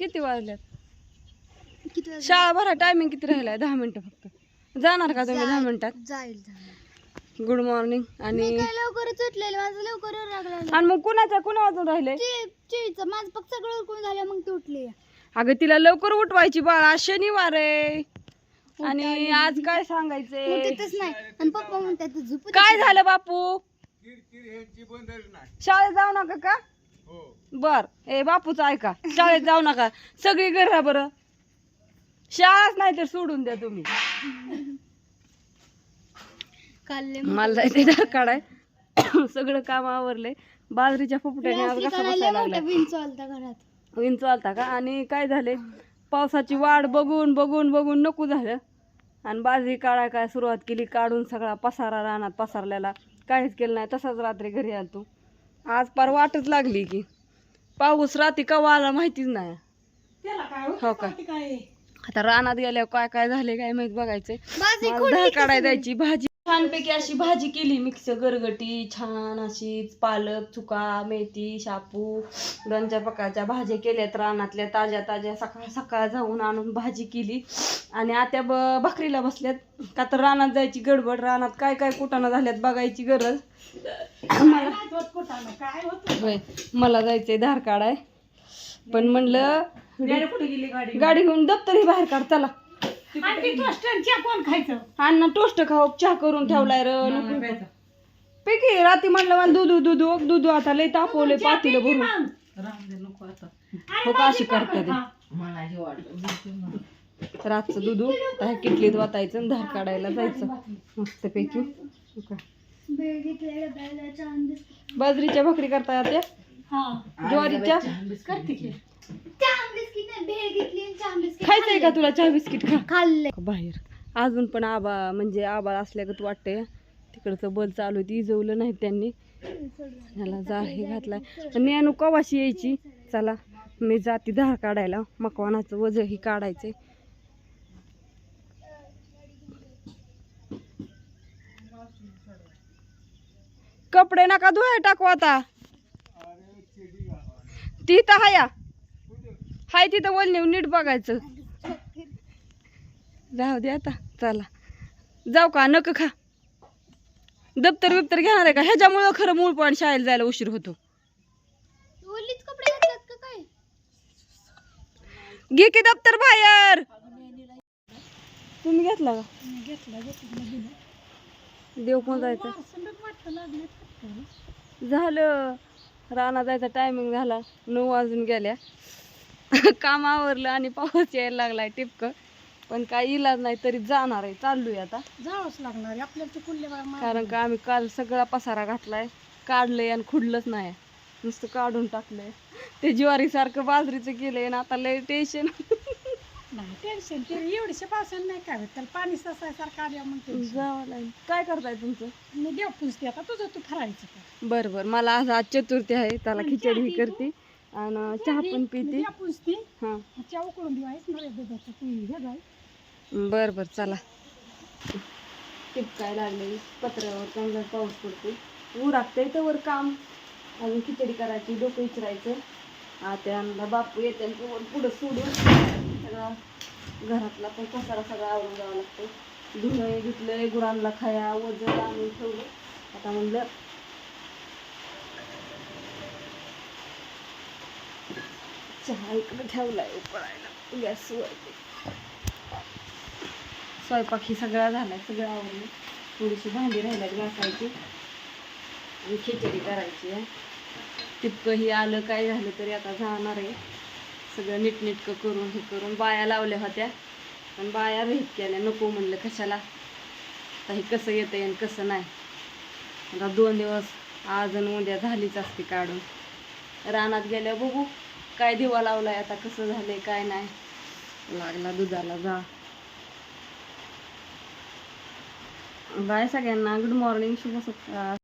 किती वाजल्यात? किती वाजले? शाळा भरा टायमिंग किती राहिलाय? दहा मिनिटं फक्त. जाणार का तुम्ही दहा मिनिटात? जाईल गुड मॉर्निंग आणि लवकरच उठलेलं माझं लवकर लागलं. आणि मग कुणाच्या कुणा वाजून राहिले? माझं फक्त सगळं उरकून झालं मग ती उठली. अगं तिला लवकर उठवायची बाळा आज शनिवार आहे. आणि आज काय सांगायचंय? उठतच नाही. आणि पप्पा म्हणतात झोप काय झालं बापू? शाळेत जाऊ नका का? बर. ए बापूच ऐका. शाळेत जाऊ नका. सगळी घरा बरं. शाळाच नाही तर सोडून द्या तुम्ही. मला जायचंय दार काढाय सगळं काम आवरलंय. बाजरीच्या फुफट्याने आज कसा बसायला मोठा लागलाय. विंचू आलता का? आणि काय झाले पावसाची वाट बघून बघून बघून नको झालं. आणि बाजरी काढाय काय सुरुवात केली? काढून सगळा पसारा रानात पसारलेला. काहीच केलं नाही. तसाच रात्री घरी आलतो. आज पार वाटच लागली की. पाऊस रात्री कवा आला माहितीच नाही. हो का? आता रानात गेल्यावर काय काय झाले काय माहीत बघायचंय. काढाय जायची भाजी. छानपैकी अशी भाजी केली मिक्स गरगटी छान अशीच पालक चुका मेथी शापू दोनच्या प्रकारच्या भाज्या केल्यात रानातल्या ताज्या ताज्या सकाळ सकाळ जाऊन आणून भाजी केली. आणि आता ब भाकरीला बसल्यात. का तर रानात जायची गडबड रानात काय काय कुटाणा झाल्यात बघायची गरज. मला मला जायचंय धार काढाय. पण म्हणलं गाडी घेऊन दप्तरही बाहेर काढ चला. अण्णा टोस्ट खाऊ चहा करून ठेवलाय र पैकी रात्री म्हणलं मला दुधू दुधू दुधू आता लय तापवले पातीला भरून. हो का अशी करतात रातचं दुधू त्या किटलीत वाटायचं आणि धार काढायला जायचं. मस्त पैकी. बाजरीच्या भाकरी करता येत्या ज्वारीच्या? चहा बिस्किट नाही, भेळ घेतली आणि चहा बिस्किट खायचंय का तुला चहा बिस्किट खा? खाल्ले बाहेर. अजून पण आबा म्हणजे आबाळ असल्यागत वाटतंय. तिकडचं बल चालू आहे इजवलं नाही त्यांनी. ह्याला जा हे घातलाय. नेनू कवाशी यायची? चला मी जाती धार काढायला. मकवानाचं वज ही काढायचंय. कपडे नका धुवाय टाकू आता. ती तर हाया हाय तिथं वल नीट बघायचं. जाऊ दे आता चला. जाऊ का नक खा. दप्तर बिप्तर घेणार आहे का? ह्याच्यामुळं खरं मूळ पण शाळेला जायला उशीर होतो. घे की दप्तर बाहेर. तुम्ही घेतला का? देव पण जायचं? झालं. राणा जायचा टायमिंग झाला. नऊ वाजून गेल्या. काम आवरलं आणि पाऊस यायला लागलाय टिपक. पण काही इलाज नाही तरी जाणार आहे. चाललोय आता. जावंच लागणार आहे. आपल्याला ते कुल्ले कारण का आम्ही काल सगळा पसारा घातलाय. काढलंय आणि खुडलंच नाही. नुसतं काढून टाकलंय. ते ज्वारीसारखं बाजरीचं केलंय आणि आता लय टेन्शन नाही टेन्शन ते एवढीशे पावसानं नाही काय होत त्याला पाणी ससायसारखं आल्या मग जावं लागेल. काय करताय तुमचं? मी देव पुजते. आता तुझं तू फरायचं का बरं बरं. मला आज आज चतुर्थी आहे. त्याला खिचडी ही करते. आणि चहा पण पिते. हां. चहा उकळून दिवायच मला दुधाचं तू हे जाय बर बर चला. टिपकाय लागले पत्र्यावर चांगला पाऊस पडतो उरागतंय तर वर काम. अजून खिचडी करायची डोकं विचारायचं आत्यांना बापू येते वर पुढं सोडून सगळा घरातला पण पसारा सगळा आवरून जावं लागतं धुणं घेतलंय गुरांना खाया वजन आणून ठेवलं. आता म्हणलं चहा इकडे ठेवलाय उकळायला गॅसवरती स्वयंपाक ही सगळा झाला आहे सगळं आवडलं थोडीशी भांडी राहिल्यात घासायची. आणि खिचडी करायची आहे. तितकं ही आलं काय झालं तरी आता जाणार आहे. सगळं नीटनेटकं करून हे करून बाया लावल्या होत्या. पण बाया रहित केल्या नको म्हणलं कशाला. आता हे कसं येतं आणि कसं नाही. आता दोन दिवस आज आणि उद्या झालीच असते काढून. रानात गेल्या बघू. काय दिवा लावलाय आता? कसं झालंय काय नाही? लागला दुधाला जा. बाय सगळ्यांना. गुड मॉर्निंग शुभ सकाळ.